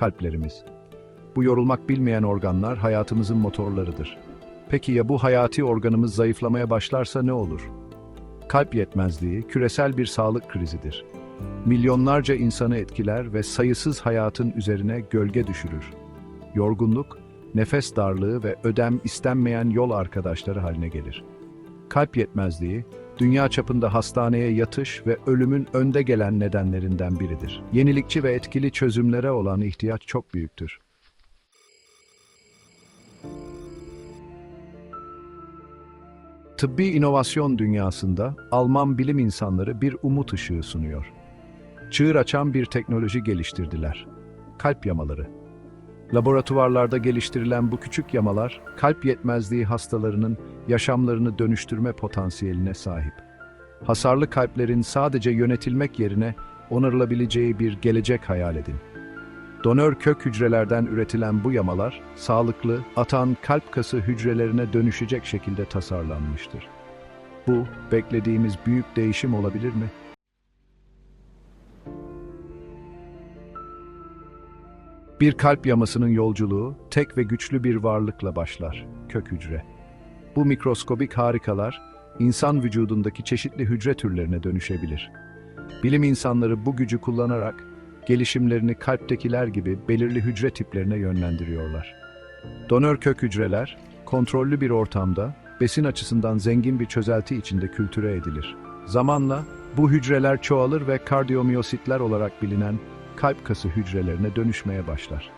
kalplerimiz. Bu yorulmak bilmeyen organlar hayatımızın motorlarıdır. Peki ya bu hayati organımız zayıflamaya başlarsa ne olur? Kalp yetmezliği küresel bir sağlık krizidir. Milyonlarca insanı etkiler ve sayısız hayatın üzerine gölge düşürür. Yorgunluk, nefes darlığı ve ödem istenmeyen yol arkadaşları haline gelir. Kalp yetmezliği, dünya çapında hastaneye yatış ve ölümün önde gelen nedenlerinden biridir. Yenilikçi ve etkili çözümlere olan ihtiyaç çok büyüktür. Tıbbi inovasyon dünyasında Alman bilim insanları bir umut ışığı sunuyor. Çığır açan bir teknoloji geliştirdiler. Kalp yamaları. Laboratuvarlarda geliştirilen bu küçük yamalar, kalp yetmezliği hastalarının yaşamlarını dönüştürme potansiyeline sahip. Hasarlı kalplerin sadece yönetilmek yerine onarılabileceği bir gelecek hayal edin. Donör kök hücrelerden üretilen bu yamalar, sağlıklı, atan kalp kası hücrelerine dönüşecek şekilde tasarlanmıştır. Bu, beklediğimiz büyük değişim olabilir mi? Bir kalp yamasının yolculuğu tek ve güçlü bir varlıkla başlar, kök hücre. Bu mikroskobik harikalar, insan vücudundaki çeşitli hücre türlerine dönüşebilir. Bilim insanları bu gücü kullanarak, gelişimlerini kalptekiler gibi belirli hücre tiplerine yönlendiriyorlar. Donör kök hücreler, kontrollü bir ortamda, besin açısından zengin bir çözelti içinde kültüre edilir. Zamanla bu hücreler çoğalır ve kardiyomiyositler olarak bilinen kalp kası hücrelerine dönüşmeye başlar.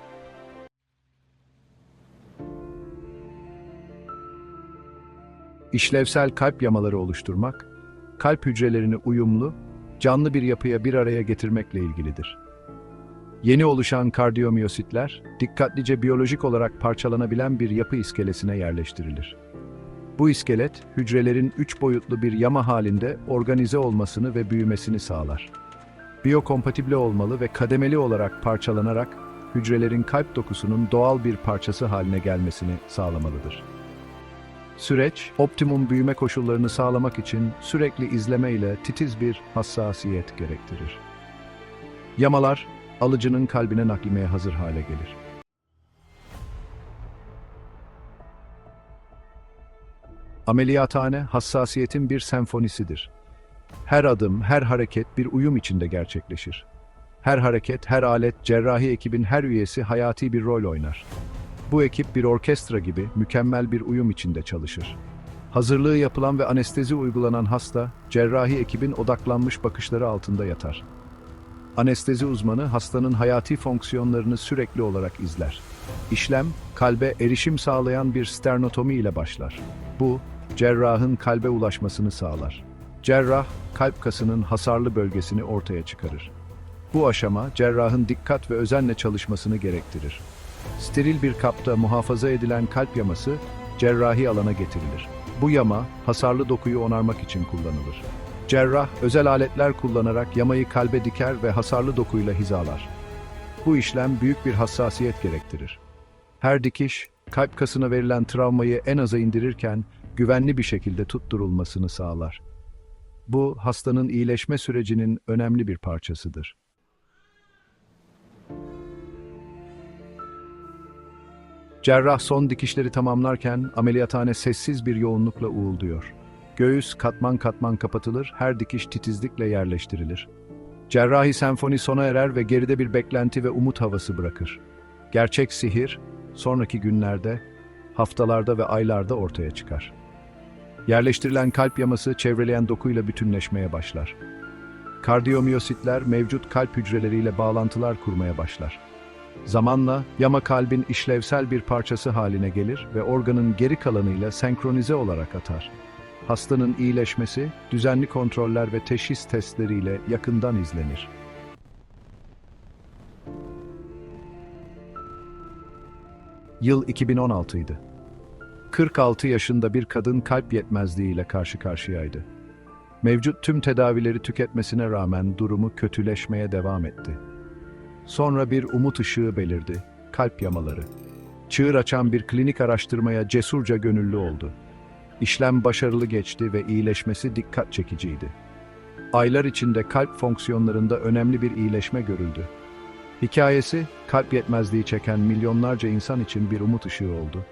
İşlevsel kalp yamaları oluşturmak, kalp hücrelerini uyumlu, canlı bir yapıya bir araya getirmekle ilgilidir. Yeni oluşan kardiyomiyositler, dikkatlice biyolojik olarak parçalanabilen bir yapı iskelesine yerleştirilir. Bu iskelet, hücrelerin üç boyutlu bir yama halinde organize olmasını ve büyümesini sağlar. Biyokompatible olmalı ve kademeli olarak parçalanarak hücrelerin kalp dokusunun doğal bir parçası haline gelmesini sağlamalıdır. Süreç, optimum büyüme koşullarını sağlamak için sürekli izleme ile titiz bir hassasiyet gerektirir. Yamalar, alıcının kalbine naklimeye hazır hale gelir. Ameliyathane, hassasiyetin bir senfonisidir. Her adım, her hareket bir uyum içinde gerçekleşir. Her hareket, her alet, cerrahi ekibin her üyesi hayati bir rol oynar. Bu ekip bir orkestra gibi mükemmel bir uyum içinde çalışır. Hazırlığı yapılan ve anestezi uygulanan hasta, cerrahi ekibin odaklanmış bakışları altında yatar. Anestezi uzmanı hastanın hayati fonksiyonlarını sürekli olarak izler. İşlem, kalbe erişim sağlayan bir sternotomi ile başlar. Bu, cerrahın kalbe ulaşmasını sağlar. Cerrah, kalp kasının hasarlı bölgesini ortaya çıkarır. Bu aşama, cerrahın dikkat ve özenle çalışmasını gerektirir. Steril bir kapta muhafaza edilen kalp yaması, cerrahi alana getirilir. Bu yama, hasarlı dokuyu onarmak için kullanılır. Cerrah, özel aletler kullanarak yamayı kalbe diker ve hasarlı dokuyla hizalar. Bu işlem büyük bir hassasiyet gerektirir. Her dikiş, kalp kasına verilen travmayı en aza indirirken, güvenli bir şekilde tutturulmasını sağlar. Bu, hastanın iyileşme sürecinin önemli bir parçasıdır. Cerrah son dikişleri tamamlarken ameliyathane sessiz bir yoğunlukla uğulduyor. Göğüs katman katman kapatılır, her dikiş titizlikle yerleştirilir. Cerrahi senfoni sona erer ve geride bir beklenti ve umut havası bırakır. Gerçek sihir, sonraki günlerde, haftalarda ve aylarda ortaya çıkar. Yerleştirilen kalp yaması çevreleyen dokuyla bütünleşmeye başlar. Kardiyomiyositler mevcut kalp hücreleriyle bağlantılar kurmaya başlar. Zamanla yama kalbin işlevsel bir parçası haline gelir ve organın geri kalanıyla senkronize olarak atar. Hastanın iyileşmesi, düzenli kontroller ve teşhis testleriyle yakından izlenir. Yıl 2016 idi. 46 yaşında bir kadın kalp yetmezliğiyle karşı karşıyaydı. Mevcut tüm tedavileri tüketmesine rağmen durumu kötüleşmeye devam etti. Sonra bir umut ışığı belirdi, kalp yamaları. Çığır açan bir klinik araştırmaya cesurca gönüllü oldu. İşlem başarılı geçti ve iyileşmesi dikkat çekiciydi. Aylar içinde kalp fonksiyonlarında önemli bir iyileşme görüldü. Hikayesi, kalp yetmezliği çeken milyonlarca insan için bir umut ışığı oldu.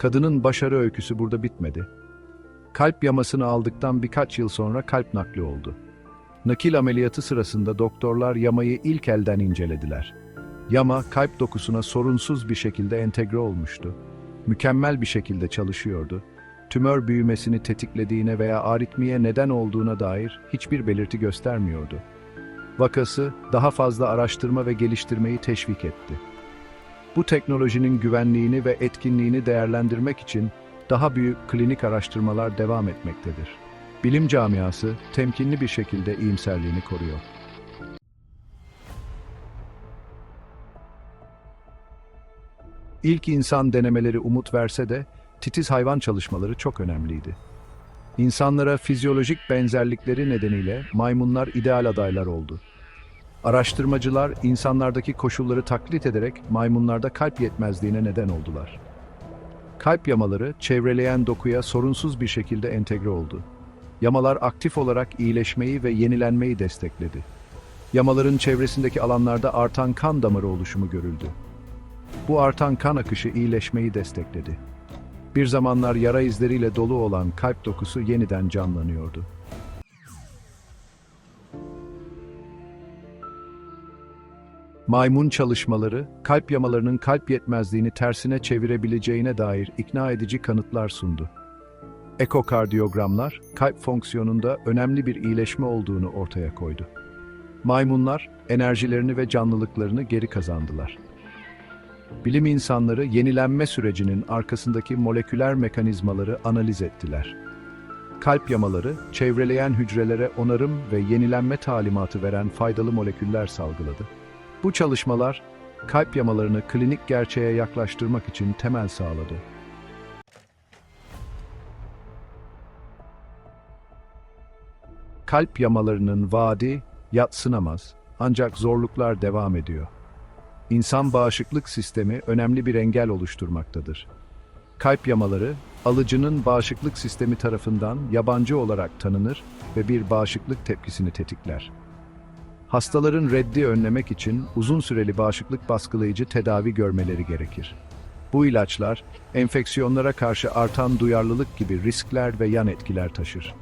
Kadının başarı öyküsü burada bitmedi. Kalp yamasını aldıktan birkaç yıl sonra kalp nakli oldu. Nakil ameliyatı sırasında doktorlar yamayı ilk elden incelediler. Yama kalp dokusuna sorunsuz bir şekilde entegre olmuştu. Mükemmel bir şekilde çalışıyordu. Tümör büyümesini tetiklediğine veya aritmiye neden olduğuna dair hiçbir belirti göstermiyordu. Vakası daha fazla araştırma ve geliştirmeyi teşvik etti. Bu teknolojinin güvenliğini ve etkinliğini değerlendirmek için daha büyük klinik araştırmalar devam etmektedir. Bilim camiası temkinli bir şekilde iyimserliğini koruyor. İlk insan denemeleri umut verse de titiz hayvan çalışmaları çok önemliydi. İnsanlara fizyolojik benzerlikleri nedeniyle maymunlar ideal adaylar oldu. Araştırmacılar insanlardaki koşulları taklit ederek maymunlarda kalp yetmezliğine neden oldular. Kalp yamaları çevreleyen dokuya sorunsuz bir şekilde entegre oldu. Yamalar aktif olarak iyileşmeyi ve yenilenmeyi destekledi. Yamaların çevresindeki alanlarda artan kan damarı oluşumu görüldü. Bu artan kan akışı iyileşmeyi destekledi. Bir zamanlar yara izleriyle dolu olan kalp dokusu yeniden canlanıyordu. Maymun çalışmaları, kalp yamalarının kalp yetmezliğini tersine çevirebileceğine dair ikna edici kanıtlar sundu. Ekokardiyogramlar, kalp fonksiyonunda önemli bir iyileşme olduğunu ortaya koydu. Maymunlar, enerjilerini ve canlılıklarını geri kazandılar. Bilim insanları yenilenme sürecinin arkasındaki moleküler mekanizmaları analiz ettiler. Kalp yamaları, çevreleyen hücrelere onarım ve yenilenme talimatı veren faydalı moleküller salgıladı. Bu çalışmalar, kalp yamalarını klinik gerçeğe yaklaştırmak için temel sağladı. Kalp yamalarının vaadi yatsınamaz ancak zorluklar devam ediyor. İnsan bağışıklık sistemi önemli bir engel oluşturmaktadır. Kalp yamaları, alıcının bağışıklık sistemi tarafından yabancı olarak tanınır ve bir bağışıklık tepkisini tetikler. Hastaların reddi önlemek için uzun süreli bağışıklık baskılayıcı tedavi görmeleri gerekir. Bu ilaçlar, enfeksiyonlara karşı artan duyarlılık gibi riskler ve yan etkiler taşır.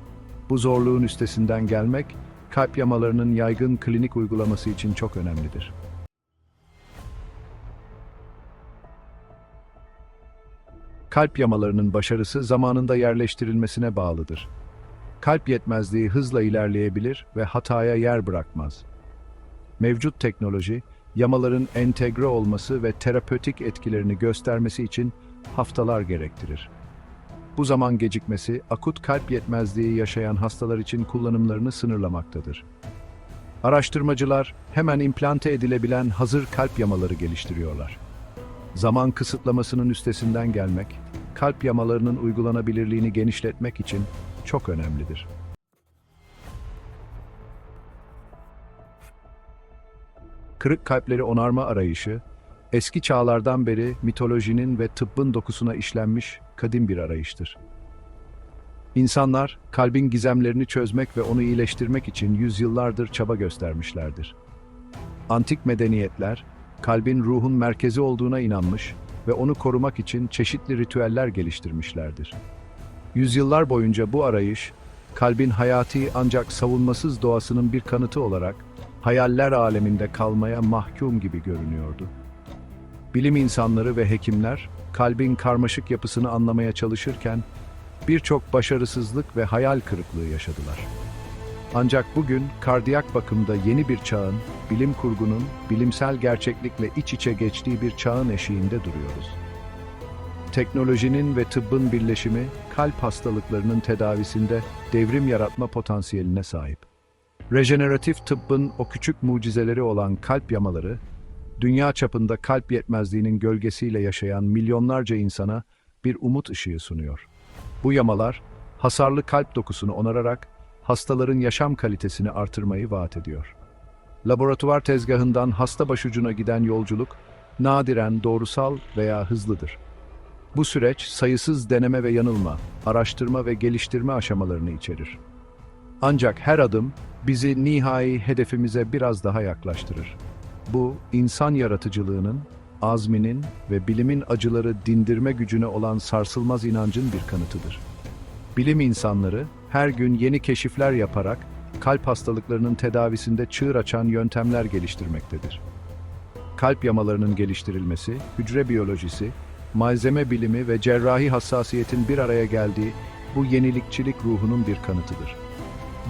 Bu zorluğun üstesinden gelmek, kalp yamalarının yaygın klinik uygulaması için çok önemlidir. Kalp yamalarının başarısı zamanında yerleştirilmesine bağlıdır. Kalp yetmezliği hızla ilerleyebilir ve hataya yer bırakmaz. Mevcut teknoloji, yamaların entegre olması ve terapötik etkilerini göstermesi için haftalar gerektirir. Bu zaman gecikmesi, akut kalp yetmezliği yaşayan hastalar için kullanımlarını sınırlamaktadır. Araştırmacılar hemen implante edilebilen hazır kalp yamaları geliştiriyorlar. Zaman kısıtlamasının üstesinden gelmek, kalp yamalarının uygulanabilirliğini genişletmek için çok önemlidir. Kırık kalpleri onarma arayışı, eski çağlardan beri mitolojinin ve tıbbın dokusuna işlenmiş kadim bir arayıştır. İnsanlar, kalbin gizemlerini çözmek ve onu iyileştirmek için yüzyıllardır çaba göstermişlerdir. Antik medeniyetler, kalbin ruhun merkezi olduğuna inanmış ve onu korumak için çeşitli ritüeller geliştirmişlerdir. Yüzyıllar boyunca bu arayış, kalbin hayati ancak savunmasız doğasının bir kanıtı olarak hayaller aleminde kalmaya mahkum gibi görünüyordu. Bilim insanları ve hekimler kalbin karmaşık yapısını anlamaya çalışırken birçok başarısızlık ve hayal kırıklığı yaşadılar. Ancak bugün kardiyak bakımda yeni bir çağın, bilim kurgunun bilimsel gerçeklikle iç içe geçtiği bir çağın eşiğinde duruyoruz. Teknolojinin ve tıbbın birleşimi kalp hastalıklarının tedavisinde devrim yaratma potansiyeline sahip. Rejeneratif tıbbın o küçük mucizeleri olan kalp yamaları, dünya çapında kalp yetmezliğinin gölgesiyle yaşayan milyonlarca insana bir umut ışığı sunuyor. Bu yamalar, hasarlı kalp dokusunu onararak hastaların yaşam kalitesini artırmayı vaat ediyor. Laboratuvar tezgahından hasta başucuna giden yolculuk, nadiren doğrusal veya hızlıdır. Bu süreç sayısız deneme ve yanılma, araştırma ve geliştirme aşamalarını içerir. Ancak her adım bizi nihai hedefimize biraz daha yaklaştırır. Bu, insan yaratıcılığının, azminin ve bilimin acıları dindirme gücüne olan sarsılmaz inancın bir kanıtıdır. Bilim insanları her gün yeni keşifler yaparak kalp hastalıklarının tedavisinde çığır açan yöntemler geliştirmektedir. Kalp yamalarının geliştirilmesi, hücre biyolojisi, malzeme bilimi ve cerrahi hassasiyetin bir araya geldiği bu yenilikçilik ruhunun bir kanıtıdır.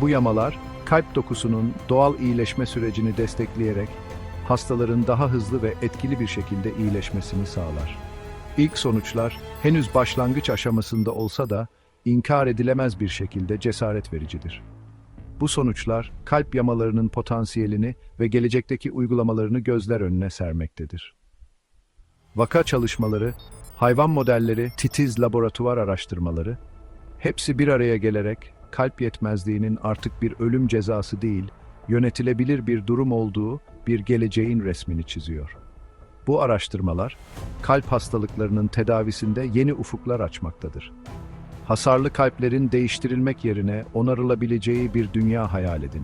Bu yamalar, kalp dokusunun doğal iyileşme sürecini destekleyerek hastaların daha hızlı ve etkili bir şekilde iyileşmesini sağlar. İlk sonuçlar henüz başlangıç aşamasında olsa da inkar edilemez bir şekilde cesaret vericidir. Bu sonuçlar kalp yamalarının potansiyelini ve gelecekteki uygulamalarını gözler önüne sermektedir. Vaka çalışmaları, hayvan modelleri, titiz laboratuvar araştırmaları, hepsi bir araya gelerek kalp yetmezliğinin artık bir ölüm cezası değil, yönetilebilir bir durum olduğu bir geleceğin resmini çiziyor. Bu araştırmalar, kalp hastalıklarının tedavisinde yeni ufuklar açmaktadır. Hasarlı kalplerin değiştirilmek yerine onarılabileceği bir dünya hayal edin.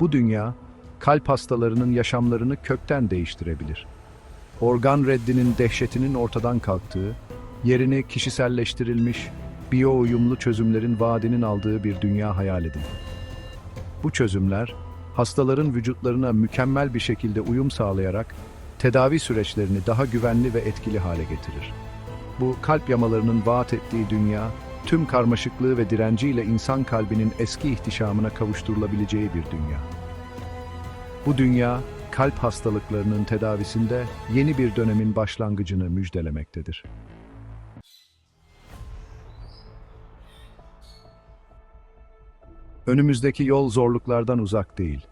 Bu dünya, kalp hastalarının yaşamlarını kökten değiştirebilir. Organ reddinin dehşetinin ortadan kalktığı, yerini kişiselleştirilmiş, biyo uyumlu çözümlerin vaadinin aldığı bir dünya hayal edin. Bu çözümler, hastaların vücutlarına mükemmel bir şekilde uyum sağlayarak tedavi süreçlerini daha güvenli ve etkili hale getirir. Bu kalp yamalarının vaat ettiği dünya, tüm karmaşıklığı ve direnciyle insan kalbinin eski ihtişamına kavuşturulabileceği bir dünya. Bu dünya, kalp hastalıklarının tedavisinde yeni bir dönemin başlangıcını müjdelemektedir. Önümüzdeki yol zorluklardan uzak değil.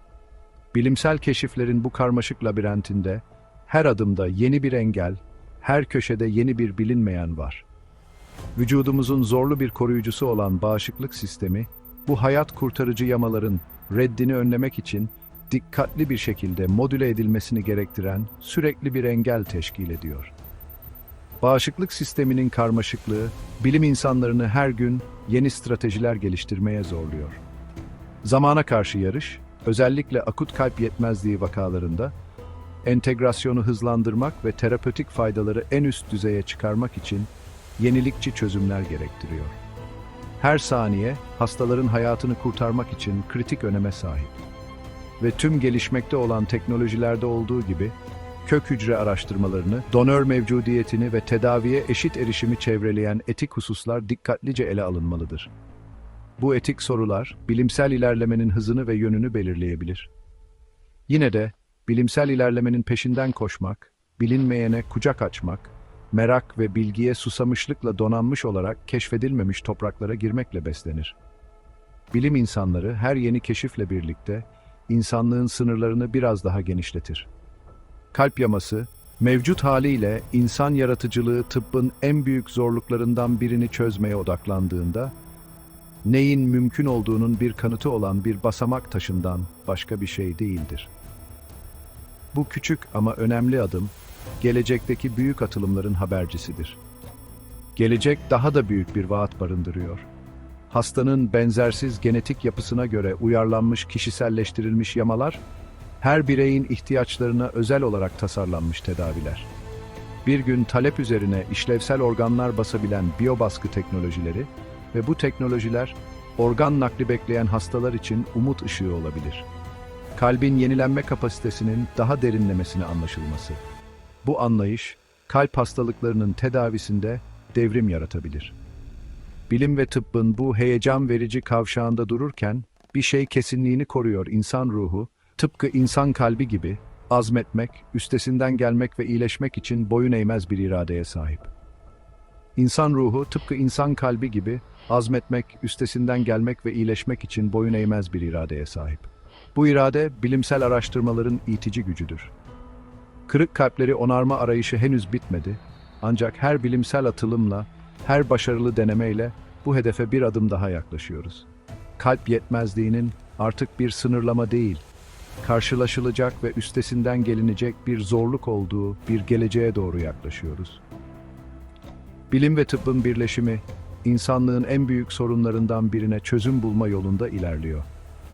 Bilimsel keşiflerin bu karmaşık labirentinde her adımda yeni bir engel, her köşede yeni bir bilinmeyen var. Vücudumuzun zorlu bir koruyucusu olan bağışıklık sistemi, bu hayat kurtarıcı yamaların reddini önlemek için dikkatli bir şekilde modüle edilmesini gerektiren sürekli bir engel teşkil ediyor. Bağışıklık sisteminin karmaşıklığı, bilim insanlarını her gün yeni stratejiler geliştirmeye zorluyor. Zamana karşı yarış, özellikle akut kalp yetmezliği vakalarında, entegrasyonu hızlandırmak ve terapötik faydaları en üst düzeye çıkarmak için yenilikçi çözümler gerektiriyor. Her saniye hastaların hayatını kurtarmak için kritik öneme sahip. Ve tüm gelişmekte olan teknolojilerde olduğu gibi kök hücre araştırmalarını, donör mevcudiyetini ve tedaviye eşit erişimi çevreleyen etik hususlar dikkatlice ele alınmalıdır. Bu etik sorular bilimsel ilerlemenin hızını ve yönünü belirleyebilir. Yine de bilimsel ilerlemenin peşinden koşmak, bilinmeyene kucak açmak, merak ve bilgiye susamışlıkla donanmış olarak keşfedilmemiş topraklara girmekle beslenir. Bilim insanları her yeni keşifle birlikte insanlığın sınırlarını biraz daha genişletir. Kalp yaması, mevcut haliyle insan yaratıcılığı tıbbın en büyük zorluklarından birini çözmeye odaklandığında, neyin mümkün olduğunun bir kanıtı olan bir basamak taşından başka bir şey değildir. Bu küçük ama önemli adım, gelecekteki büyük atılımların habercisidir. Gelecek daha da büyük bir vaat barındırıyor. Hastanın benzersiz genetik yapısına göre uyarlanmış kişiselleştirilmiş yamalar, her bireyin ihtiyaçlarına özel olarak tasarlanmış tedaviler. Bir gün talep üzerine işlevsel organlar basabilen biyobaskı teknolojileri ve bu teknolojiler organ nakli bekleyen hastalar için umut ışığı olabilir. Kalbin yenilenme kapasitesinin daha derinlemesine anlaşılması. Bu anlayış, kalp hastalıklarının tedavisinde devrim yaratabilir. Bilim ve tıbbın bu heyecan verici kavşağında dururken, bir şey kesinliğini koruyor insan ruhu, tıpkı insan kalbi gibi, azmetmek, üstesinden gelmek ve iyileşmek için boyun eğmez bir iradeye sahip. İnsan ruhu tıpkı insan kalbi gibi, azmetmek, üstesinden gelmek ve iyileşmek için boyun eğmez bir iradeye sahip. Bu irade, bilimsel araştırmaların itici gücüdür. Kırık kalpleri onarma arayışı henüz bitmedi. Ancak her bilimsel atılımla, her başarılı denemeyle bu hedefe bir adım daha yaklaşıyoruz. Kalp yetmezliğinin artık bir sınırlama değil, karşılaşılacak ve üstesinden gelinecek bir zorluk olduğu bir geleceğe doğru yaklaşıyoruz. Bilim ve tıbbın birleşimi, insanlığın en büyük sorunlarından birine çözüm bulma yolunda ilerliyor.